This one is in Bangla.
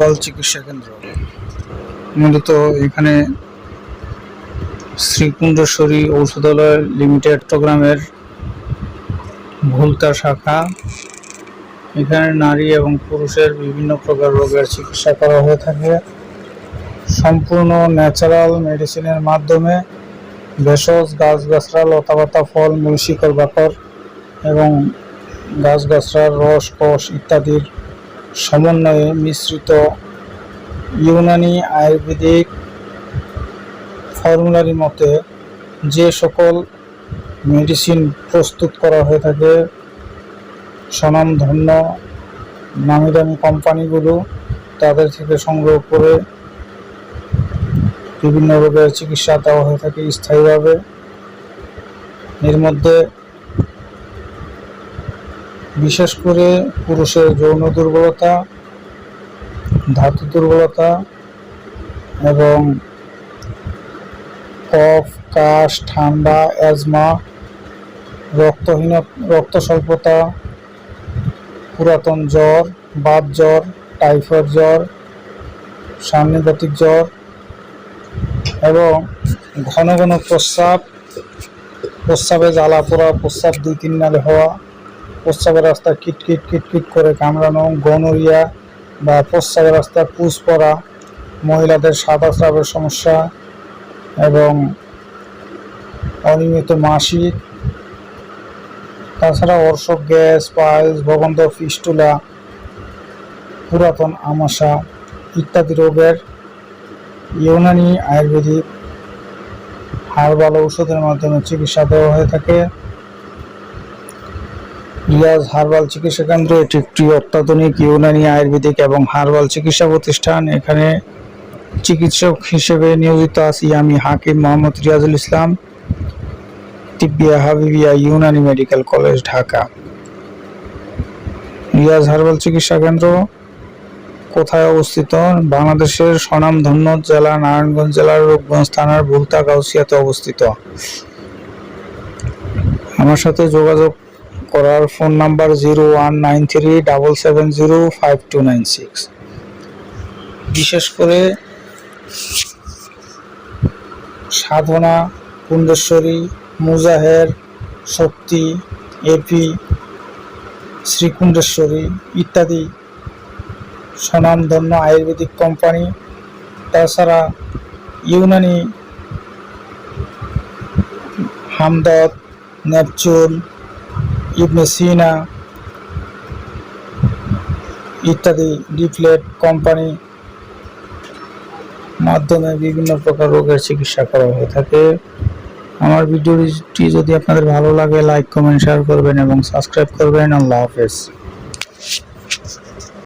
ফল চিকিৎসা কেন্দ্র। মূলত এখানে শ্রীকুণ্ডেশ্বরী ঔষধালয় লিমিটেড চট্টগ্রামের ভুলতা শাখা। এখানে নারী এবং পুরুষের বিভিন্ন প্রকার রোগের চিকিৎসা করা হয়ে থাকে। সম্পূর্ণ ন্যাচারাল মেডিসিনের মাধ্যমে ভেষজ গাছগাছরা লতাপাতা, ফল, মূল শিকড়, বাকর এবং গাছগাছরার রস, কোষ ইত্যাদির সমন্বয়ে মিশ্রিত ইউনানি আয়ুর্বেদিক ফর্মুলারি মতে, যে সকল মেডিসিন প্রস্তুত করা হয়ে থাকে, স্বনামধন্য নামি দামি কোম্পানিগুলো তাদের থেকে সংগ্রহ করে বিভিন্ন রোগের চিকিৎসা দেওয়া হয়ে থাকে স্থায়ীভাবে। এর মধ্যে বিশেষ করে পুরুষের যৌন দুর্বলতা, ধাতু দুর্বলতা এবং কফ, কাশ, ঠান্ডা, অ্যাজমা, রক্তহীন রক্ত স্বল্পতা পুরাতন জ্বর, বাত জ্বর, টাইফয়েড জ্বর সান্নিবাতিক জ্বর এবং ঘন ঘন প্রস্রাব, প্রস্রাবে জ্বালা পোড়া, প্রস্রাব দুই তিন নালে হওয়া প্রস্রাবের রাস্তায় কিটকিট কিটকিট করে কামড়ানো, গনোরিয়া বা প্রস্রাবের রাস্তায় পুষ পড়া মহিলাদের সাদা স্রাবের সমস্যা এবং অনিয়মিত মাসিক তাছাড়া অর্শক গ্যাস পাইলস ভবন্ত ফিস্টুলা পুরাতন আমাশা ইত্যাদি রোগের ইউনানি আয়ুর্বেদিক হার্বাল ঔষধের মাধ্যমে চিকিৎসা দেওয়া হয়ে থাকে। রিয়াজ হার্বাল চিকিৎসা কেন্দ্র এটি একটি অত্যাধুনিক ইউনানি আয়ুর্বেদিক এবং হার্বাল চিকিৎসা প্রতিষ্ঠান। এখানে চিকিৎসক হিসেবে নিয়োজিত আছি আমি Hakim Mohammad Riazul Islam, Tibbia Habibia Unani medical college, Dhaka. Riaz herbal চিকিৎসা কেন্দ্র কোথায় অবস্থিত? বাংলাদেশের স্বনামধন্য জেলা নারায়ণগঞ্জ জেলার রূপগঞ্জ থানার ভুলতা গাউসিয়াতে অবস্থিত। আমার সাথে যোগাযোগ করার phone number zero nine double five two nine বিশেষ করে সাধনা, কুণ্ডেশ্বরী, মুজাহের, শক্তি, এপি, শ্রীকুণ্ডেশ্বরী ইত্যাদি স্বনামধন্য আয়ুর্বেদিক কোম্পানি। তাছাড়া ইউনানি হামদদ নেপচুন ইবনে সিনা ইত্যাদি ডিপ্লেট কোম্পানি মাধ্যমে বিভিন্ন প্রকার রোগের চিকিৎসা করা হয়ে থাকে। আমার ভিডিওটি যদি আপনাদের ভালো লাগে লাইক কমেন্ট শেয়ার করবেন এবং সাবস্ক্রাইব করবেন। আল্লাহ হাফেজ।